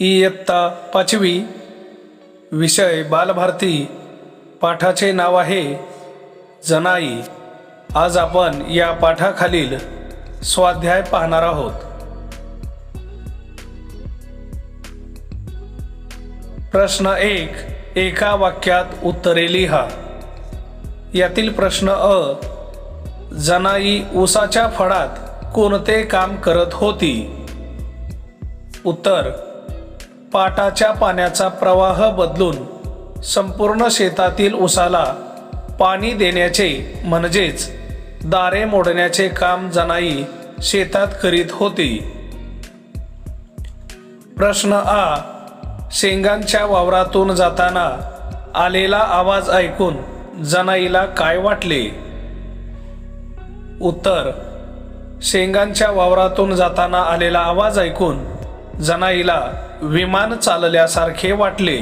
इयत्ता पाचवी विषय बालभारती पाठाचे नाव आहे जनाई. आज आपण या पाठाखालील स्वाध्याय पाहणार आहोत. प्रश्न एक एका वाक्यात उत्तरे लिहा. यातील प्रश्न अ जनाई ऊसाच्या फळात कोणते काम करत होती? उत्तर पाटाच्या पाण्याचा प्रवाह बदलून संपूर्ण शेतातील उसाला पाणी देण्याचे म्हणजेच दारे मोडण्याचे काम जनाई शेतात करीत होती. प्रश्न आ शेंगांच्या वावरातून जाताना आलेला आवाज ऐकून जनाईला काय वाटले? उत्तर. शेंगांच्या वावरातून जाताना आलेला आवाज ऐकून जनाईला विमान चालल्यासारखे वाटले.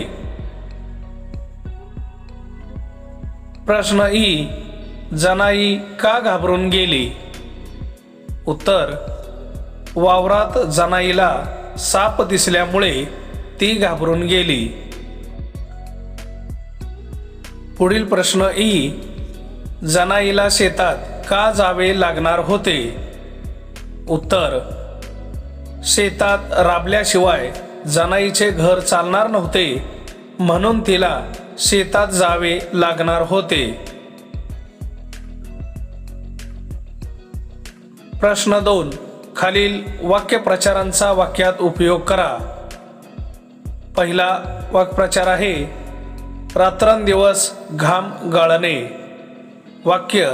प्रश्न ई जनाई का घाबरून गेली? उत्तर वावरात जनाईला साप दिसल्यामुळे ती घाबरून गेली. पुढील प्रश्न ई जनाईला शेतात का जावे लागणार होते. उत्तर शेतात राबल्याशिवाय जनाईचे घर चालणार नव्हते. म्हणून तिला शेतात जावे लागणार होते. प्रश्न दोन खालील वाक्यप्रचारांचा वाक्यात उपयोग करा. पहिला वाक्प्रचार आहे रात्रंदिवस घाम गाळणे. वाक्य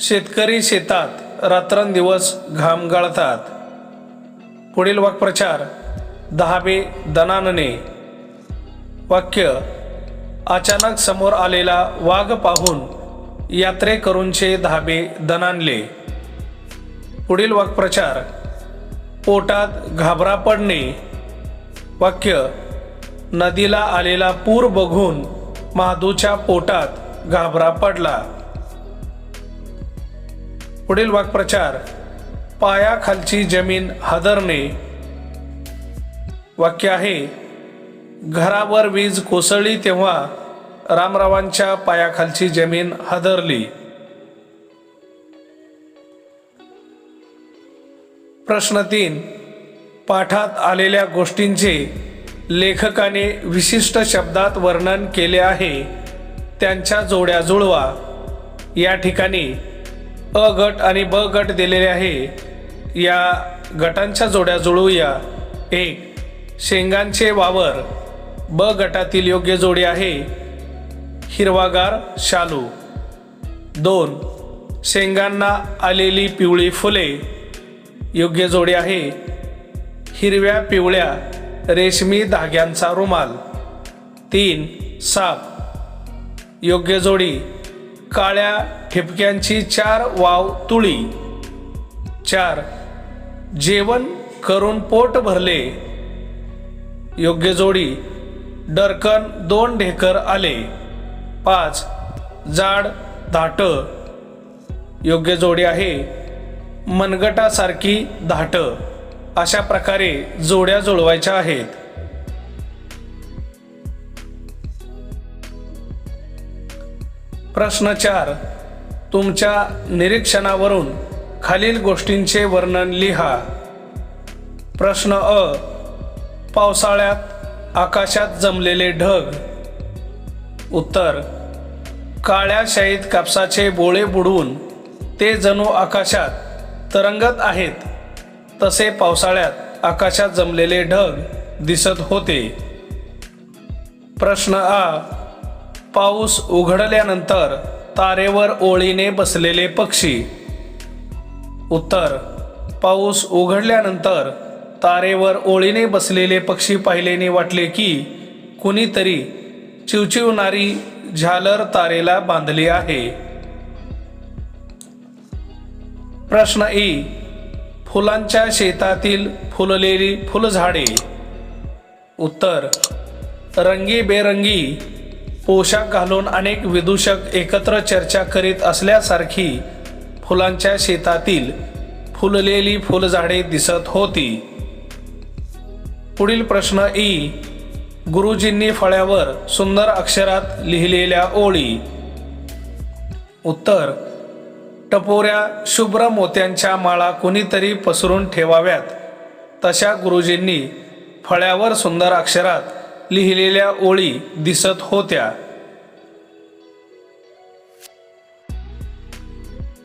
शेतकरी शेतात रात्रंदिवस घाम गाळतात. पुढील वाक्प्रचार दहावे दनानने. वाक्य अचानक समोर आलेला वाघ पाहून यात्रेकरूंचे धाबे दणाणले पुढील वाक्प्रचार पोटात घाबरा पडणे. वाक्य नदीला आलेला पूर बघून महादूच्या पोटात घाबरा पडला. पुढील वाक्प्रचार पायाखालची जमीन हादरणे. वाक्य आहे घरावर वीज कोसळली तेव्हा रामरावांच्या पायाखालची जमीन हादरली. प्रश्न तीन पाठात आलेल्या गोष्टींचे लेखकाने विशिष्ट शब्दात वर्णन केले आहे त्यांच्या जोड्या जुळवा. या ठिकाणी अ गट आणि ब गट दिलेले आहे. या गटांच्या जोड्या जुळवूया एक शेंगांचे वावर. ब गटातील योग्य जोडी आहे. हिरवागार शालू. दोन शेंगांना आलेली पिवळी फुले. योग्य जोडी आहे. हिरव्या पिवळ्या रेशमी धाग्यांचा रुमाल. तीन साप. योग्य जोडी काळ्या ठिपक्यांची चार वाव तुळी. चार. जेवण करून पोट भरले. योग्य जोडी. डरकन दोन ढेकर आले. पाच. जाड धाट. योग्य जोडी आहे. मनगटासारखी धाट. अशा प्रकारे जोड्या जुळवायच्या आहेत. प्रश्न चार. तुमच्या निरीक्षणावरून खालील गोष्टींचे वर्णन लिहा. प्रश्न अ. पावसाळ्यात आकाशात जमलेले ढग. उत्तर. काळ्या शाईत कापसाचे बोळे बुडवून ते जणू आकाशात तरंगत आहेत. तसे पावसाळ्यात आकाशात जमलेले ढग दिसत होते. प्रश्न आ पाऊस उघडल्यानंतर तारेवर ओळीने बसलेले पक्षी. उत्तर पाऊस उघडल्यानंतर तारेवर ओळीने बसलेले पक्षी पाहिलेने वाटले की कुणीतरी चिवचिवणारी झालर तारेला बांधली आहे. प्रश्न ई फुलांच्या शेतातील फुललेली फुलझाडे. उत्तर रंगीबेरंगी पोशाख घालून अनेक विदूषक एकत्र चर्चा करीत असल्यासारखी फुलांच्या शेतातील फुललेली फुलझाडे दिसत होती. पुढील प्रश्न ई. गुरुजींनी फळ्यावर सुंदर अक्षरात लिहिलेल्या ओळी. उत्तर. टपोऱ्या शुभ्र मोत्यांच्या माळा कुणीतरी पसरून ठेवाव्यात. तशा गुरुजींनी फळ्यावर सुंदर अक्षरात लिहिलेल्या ओळी दिसत होत्या.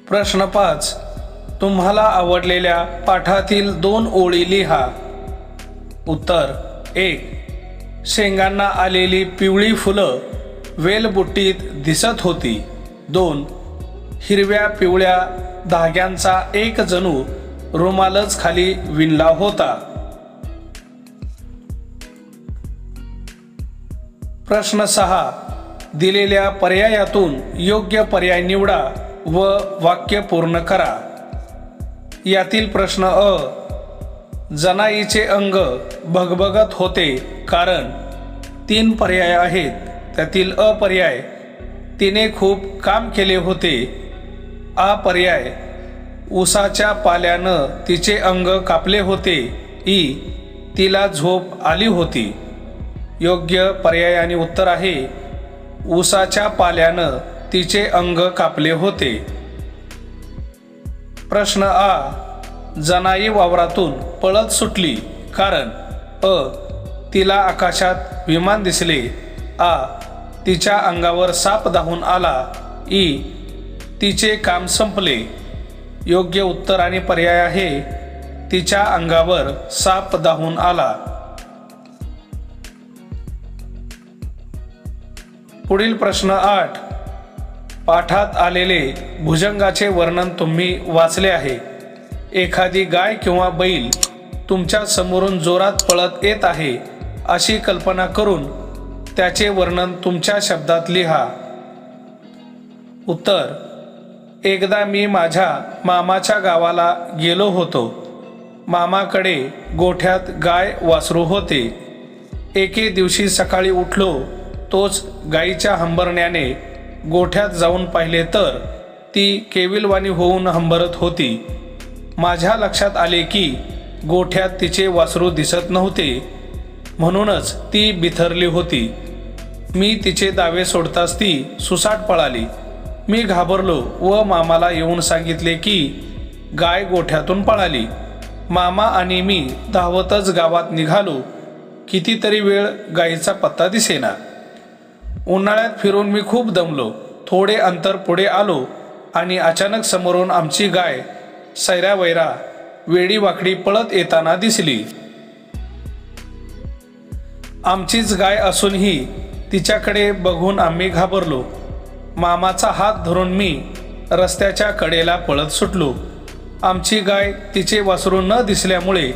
प्रश्न पाच. तुम्हाला आवडलेल्या पाठातील दोन ओळी लिहा. उत्तर एक शेंगांना आलेली पिवळी फुलं वेलबुट्टीत दिसत होती. दोन. हिरव्या पिवळ्या धाग्यांचा एक जणू रुमालच खाली विणला होता. प्रश्न सहा. दिलेल्या पर्यायातून योग्य पर्याय निवडा व वाक्य पूर्ण करा. यातील प्रश्न अ. जनाईचे अंग भगभगत होते कारण तीन पर्याय आहेत. त्यातील अ पर्याय तिने खूप काम केले होते. आ पर्याय उसाच्या पाल्यानं तिचे अंग कापले होते. ई तिला झोप आली होती. योग्य पर्याय आणि उत्तर आहे. उसाच्या पाल्यानं तिचे अंग कापले होते. प्रश्न आ. जनाई वावरातून पळत सुटली कारण अ. तिला आकाशात विमान दिसले. आ. तिच्या अंगावर साप धावून आला. ई. तिचे काम संपले. योग्य उत्तर आणि पर्याय आहे. तिच्या अंगावर साप धावून आला. पुढील प्रश्न आठ. पाठात आलेले भुजंगाचे वर्णन तुम्ही वाचले आहे. एखादी गाय किंवा बैल तुमच्या समोरून जोरात पळत येत आहे अशी कल्पना करून त्याचे वर्णन तुमच्या शब्दात लिहा. उत्तर. एकदा मी माझ्या मामाच्या गावाला गेलो होतो. मामाकडे गोठ्यात गाय वासरू होते. एके दिवशी सकाळी उठलो तोच गाईच्या हंबरण्याने गोठ्यात जाऊन पाहिले तर ती केविलवाणी होऊन हंबरत होती. माझ्या लक्षात आले की गोठ्यात तिचे वासरू दिसत नव्हते. म्हणूनच ती बिथरली होती. मी तिचे दावे सोडताच ती सुसाट पळाली. मी घाबरलो व मामाला येऊन सांगितले की गाय गोठ्यातून पळाली. मामा आणि मी धावतच गावात निघालो. कितीतरी वेळ गायीचा पत्ता दिसेना. उन्हाळ्यात फिरून मी खूप दमलो. थोडे अंतर पुढे आलो आणि अचानक समोरून आमची गाय सैरा वैरा वेडी वाकडी पळत येताना दिसली. आमचीच गाय असूनही तिच्याकडे बघून आम्ही घाबरलो. मामाचा हात धरून मी रस्त्याच्या कडेला पळत सुटलो. आमची गाय तिचे वासरू न दिसल्यामुळे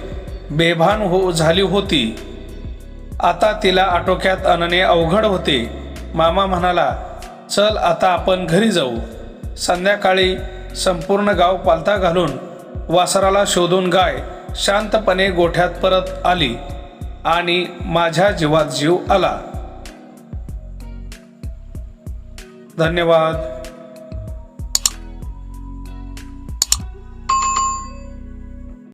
बेभान हो झाली होती. आता तिला आटोक्यात आणणे अवघड होते. मामा म्हणाला चल आता आपण घरी जाऊ. संध्याकाळी संपूर्ण गाव पालथा घालून वासराला शोधून गाय शांतपणे गोठ्यात परत आली आणि माझ्या जीवात जीव आला. धन्यवाद.